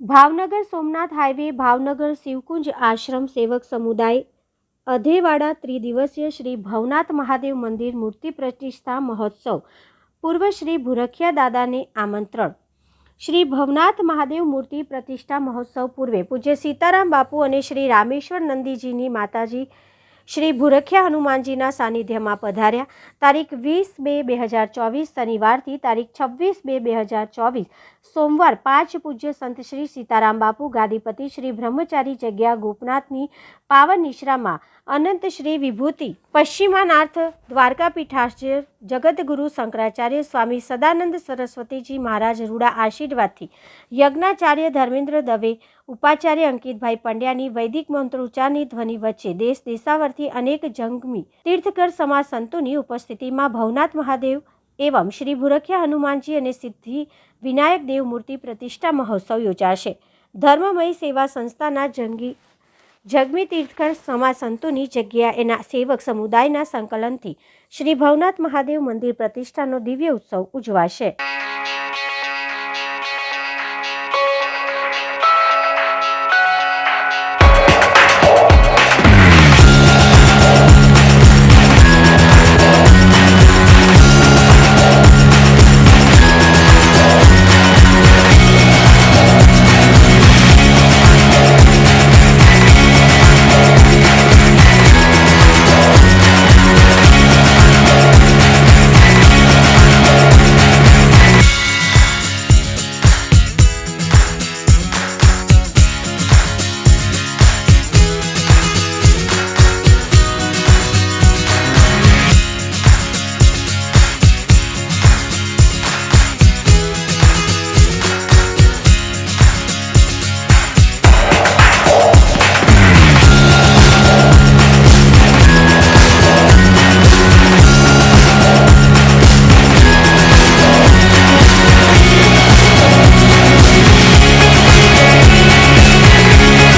Bhavnagar Somnath highway, Bhavnagar Shivkunj Ashram સેવક સમુદાય, અધેવાડા ત્રિદિવસીય શ્રી ભવનાથ મહાદેવ મંદિર મૂર્તિ પ્રતિષ્ઠા મહોત્સવ. પૂર્વ શ્રી ભુરખિયા દાદાને આમંત્રણ. શ્રી ભવનાથ મહાદેવ મૂર્તિ પ્રતિષ્ઠા મહોત્સવ પૂર્વે પૂજ્ય સીતારામ બાપુ અને શ્રી રામેશ્વર નંદીજીની માતાજી શ્રી ભુરખિયા હનુમાનજીના સાનિધ્યમાં પધાર્યા. તારીખ વીસ બે બે હજાર ચોવીસ શનિવારથી તારીખ છવ્વીસ બે બે હજાર ચોવીસ સોમવાર પાંચ પૂજ્ય સંત શ્રી સીતારામ બાપુ, ગાદીપતિ શ્રી બ્રહ્મચારી જગ્યા ગોપનાથની પાવન નિશ્રામાં અનંત શ્રી વિભૂતિ, પશ્ચિમાનાર્થ દ્વારકા પીઠાશ્ચર્ય જગતગુરુ શંકરાચાર્ય સ્વામી સદાનંદ સરસ્વતીજી મહારાજ રૂડા આશીર્વાદથી યજ્ઞાચાર્ય ધર્મેન્દ્ર દવે ઉપાચાર્ય અંકિતભાઈ પંડ્યાની વૈદિક મંત્રોચ્ચારની ધ્વનિ વચ્ચે દેશ દેશાવરથી અનેક જંગમી તીર્થકર સમાજ સંતોની ઉપસ્થિતિમાં ભવનાથ મહાદેવ એવમ શ્રી ભુરખ્યા હનુમાનજી અને સિદ્ધિ વિનાયક દેવ મૂર્તિ પ્રતિષ્ઠા મહોત્સવ યોજાશે. ધર્મમય સેવા સંસ્થાના જંગી જગમી તીર્થકર સમાજ સંતોની જગ્યા એના સેવક સમુદાયના સંકલનથી શ્રી ભવનાથ મહાદેવ મંદિર પ્રતિષ્ઠાનો દિવ્ય ઉત્સવ ઉજવાશે.